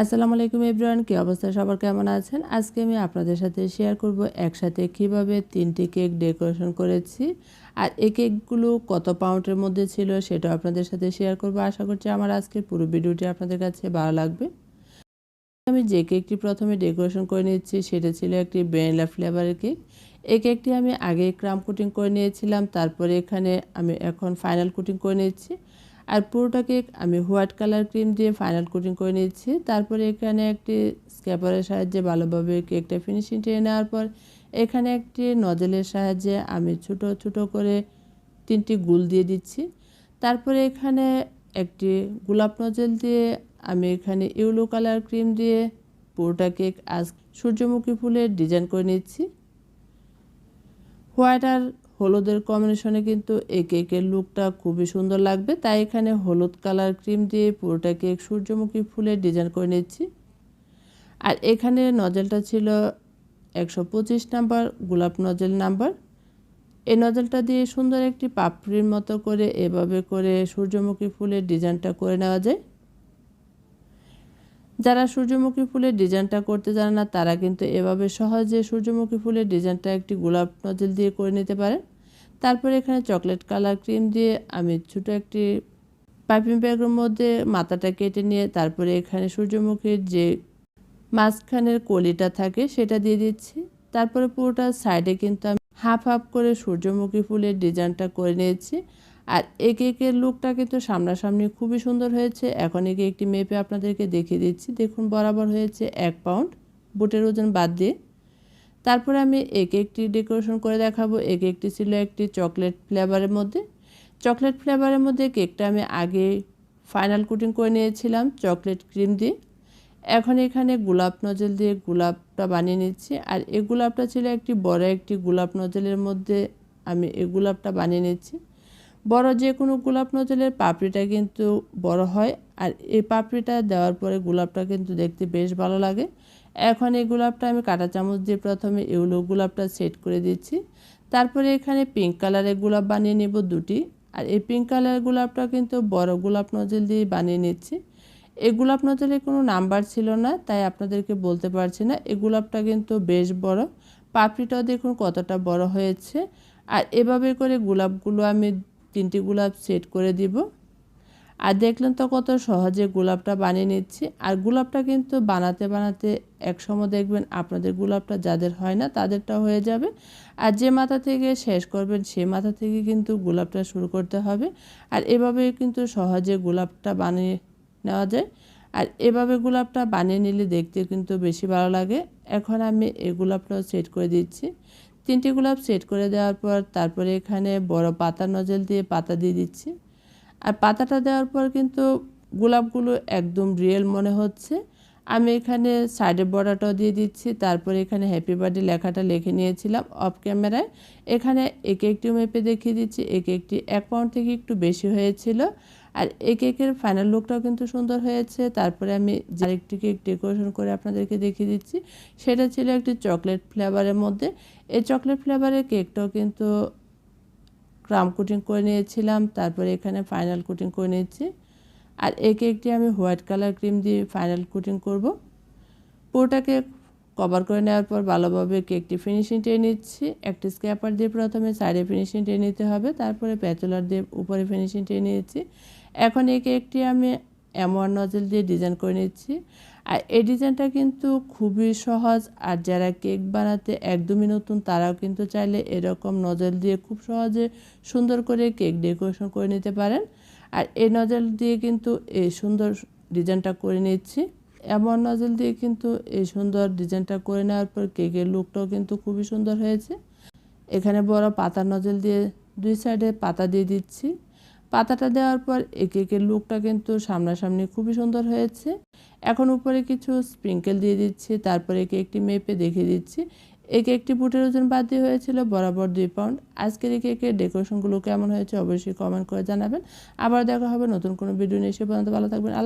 আসসালামু আলাইকুম এভরিওয়ান, কী অবস্থা? সবার কেমন আছেন? আজকে আমি আপনাদের সাথে শেয়ার করব একসাথে কীভাবে তিনটি কেক ডেকোরেশন করেছি আর এই কেকগুলো কত পাউন্ডের মধ্যে ছিল সেটা আপনাদের সাথে শেয়ার করব। আশা করছি আমার আজকের পুরো ভিডিওটি আপনাদের কাছে ভালো লাগবে। আমি যে কেকটি প্রথমে ডেকোরেশন করে নিচ্ছি সেটা ছিল একটি ভ্যানিলা ফ্লেভারের কেক। এই কেকটি আমি আগে ক্রাম কুটিং করে নিয়েছিলাম, তারপরে এখানে আমি এখন ফাইনাল কুটিং করে নিচ্ছি আর পুরোটা কেক আমি হোয়াইট কালার ক্রিম দিয়ে ফাইনাল কোটিং করে নিচ্ছি তারপরে এখানে একটি স্ক্যাপারের সাহায্যে ভালোভাবে কেকটা ফিনিশিং টেনে নেওয়ার পর এখানে একটি নজেলের সাহায্যে আমি ছোট ছোট করে তিনটি গুল দিয়ে দিচ্ছি। তারপরে এখানে একটি গোলাপ নজেল দিয়ে আমি এখানে ইউলো কালার ক্রিম দিয়ে পুরোটা কেক আজ সূর্যমুখী ফুলের ডিজাইন করে নিচ্ছি। হোয়াইট আর হলুদের কম্বিনেশনে কিন্তু এই কেকের লুকটা খুবই সুন্দর লাগবে। তাই এখানে হলুদ কালার ক্রিম দিয়ে পুরোটা কেক সূর্যমুখী ফুলের ডিজাইন করে নিচ্ছি। আর এখানে নজেলটা ছিল একশো পঁচিশ নাম্বার, গোলাপ নজেল নাম্বার। এই নজেলটা দিয়ে সুন্দর একটি পাপড়ির মতো করে এভাবে করে সূর্যমুখী ফুলের ডিজাইনটা করে নেওয়া যায়। যারা সূর্যমুখী ফুলের ডিজাইনটা করতে জানে না, তারা কিন্তু এভাবে সহজে সূর্যমুখী ফুলের ডিজাইনটা একটি গোলাপ নজল দিয়ে করে নিতে পারেন। তারপরে এখানে চকলেট কালার ক্রিম দিয়ে আমি ছোটো একটি পাইপিং ব্যাগের মধ্যে মাথাটা কেটে নিয়ে তারপরে এখানে সূর্যমুখীর যে মাঝখানের কলিটা থাকে সেটা দিয়ে দিচ্ছি। তারপরে পুরোটা সাইডে কিন্তু আমি হাফ হাফ করে সূর্যমুখী ফুলের ডিজাইনটা করে নিয়েছি। আর এই কেকের লুকটা কিন্তু সামনাসামনি খুবই সুন্দর হয়েছে। এখন একে একটি মেপে আপনাদেরকে দেখিয়ে দিচ্ছি। দেখুন বরাবর হয়েছে এক পাউন্ড। বুটের ওজন বাদ দিয়ে তারপরে আমি এক একটি ডেকোরেশন করে দেখাবো। এক একটি ছিল একটি চকলেট ফ্লেভারের মধ্যে। চকলেট ফ্লেভারের মধ্যে কেকটা আমি আগে ফাইনাল কুটিং করে নিয়েছিলাম চকলেট ক্রিম দিয়ে। এখন এখানে গোলাপ নজল দিয়ে গোলাপটা বানিয়ে নিচ্ছি। আর এই গোলাপটা ছিল একটি বড় একটি গোলাপ নজলের মধ্যে আমি এই গোলাপটা বানিয়ে নিচ্ছি। বড় যে কোনো গোলাপ নজলের পাপড়িটা কিন্তু বড় হয়। আর এই পাপড়িটা দেওয়ার পরে গোলাপটা কিন্তু দেখতে বেশ ভালো লাগে। এখন এই গোলাপটা আমি কাঁটা চামচ দিয়ে প্রথমে এগুলো গোলাপটা সেট করে দিচ্ছি। তারপরে এখানে পিঙ্ক কালারের গোলাপ বানিয়ে নেব দুটি। আর এই পিঙ্ক কালারের গোলাপটা কিন্তু বড় গোলাপ নজল দিয়ে বানিয়ে নিচ্ছি। এই গোলাপ নজলে কোনো নাম্বার ছিল না, তাই আপনাদেরকে বলতে পারছি না। এই গোলাপটা কিন্তু বেশ বড়। পাপড়িটাও দেখুন কতটা বড় হয়েছে। আর এভাবে করে গোলাপগুলো আমি তিনটি গোলাপ সেট করে দিব। আর দেখলেন তো কত সহজে গোলাপটা বানিয়ে নিচ্ছি। আর গোলাপটা কিন্তু বানাতে বানাতে এক সময় দেখবেন আপনাদের গোলাপটা যাদের হয় না তাদেরটা হয়ে যাবে। আর যে মাথা থেকে শেষ করবেন সে মাথা থেকে কিন্তু গোলাপটা শুরু করতে হবে। আর এভাবে কিন্তু সহজে গোলাপটা বানিয়ে নেওয়া যায়। আর এভাবে গোলাপটা বানিয়ে নিলে দেখতে কিন্তু বেশি ভালো লাগে। এখন আমি এই গোলাপটাও সেট করে দিচ্ছি। তিনটি গোলাপ সেট করে দেওয়ার পর তারপরে এখানে বড় পাতা নজল দিয়ে পাতা দিয়ে দিচ্ছি। আর পাতাটা দেওয়ার পর কিন্তু গোলাপগুলো একদম রিয়েল মনে হচ্ছে। আমি এখানে সাইডের বর্ডারটাও দিয়ে দিচ্ছি, তারপরে এখানে হ্যাপি বার্থডে লেখাটা লিখে নিয়েছিলাম অফ ক্যামেরায় এখানে এক একটি মেপে দেখিয়ে দিচ্ছি, একে একটি এক পাউন্ড থেকে একটু বেশি হয়েছিল। আর এই কেকের ফাইনাল লুকটাও কিন্তু সুন্দর হয়েছে। তারপরে আমি আরেকটি কেক ডেকোরেশন করে আপনাদেরকে দেখিয়ে দিচ্ছি, সেটা ছিল একটি চকলেট ফ্লেভারের মধ্যে। এই চকলেট ফ্লেভারের কেকটাও কিন্তু ক্রাম কুটিং করে নিয়েছিলাম, তারপরে এখানে ফাইনাল কুটিং করে নিয়েছি। আর এই কেকটি আমি হোয়াইট কালার ক্রিম দিয়ে ফাইনাল কুটিং করব। পুরোটাকে কভার করে নেওয়ার পর ভালোভাবে কেকটি ফিনিশিং টেনে নিচ্ছি। একটি স্ক্যাপার দিয়ে প্রথমে সাইডে ফিনিশিং টেনে নিতে হবে, তারপরে প্যাচুলার দিয়ে উপরে ফিনিশিং টেনে নিয়েছি। এখন এই কেকটি আমি এমন নজল দিয়ে ডিজাইন করে নিচ্ছি। আর এই ডিজাইনটা কিন্তু খুবই সহজ। আর যারা কেক বানাতে একদমই নতুন, তারাও কিন্তু চাইলে এরকম নজল দিয়ে খুব সহজে সুন্দর করে কেক ডেকোরেশন করে নিতে পারেন। আর এই নজল দিয়ে কিন্তু এই সুন্দর ডিজাইনটা করে নিচ্ছি। এমন নজল দিয়ে কিন্তু এই সুন্দর ডিজাইনটা করে নেওয়ার পর কেকের লুকটাও কিন্তু খুবই সুন্দর হয়েছে। এখানে বড় পাতার নজল দিয়ে দুই সাইডে পাতা দিয়ে দিচ্ছি। পাতাটা দেওয়ার পর একে একে লুকটা কিন্তু সামনাসামনি খুবই সুন্দর হয়েছে। এখন উপরে কিছু স্প্রিঙ্কেল দিয়ে দিচ্ছি, তারপরে একে একটি মেপে দেখে দিচ্ছি। একে একটি বুটের ওজন বাদ দিয়ে হয়েছিল বরাবর দুই পাউন্ড। আজকের একে একে ডেকোরেশনগুলো কেমন হয়েছে অবশ্যই কমেন্ট করে জানাবেন। আবার দেখা হবে নতুন কোনো ভিডিও নিয়ে এসে পর্যন্ত ভালো থাকবেন। আল্লাহ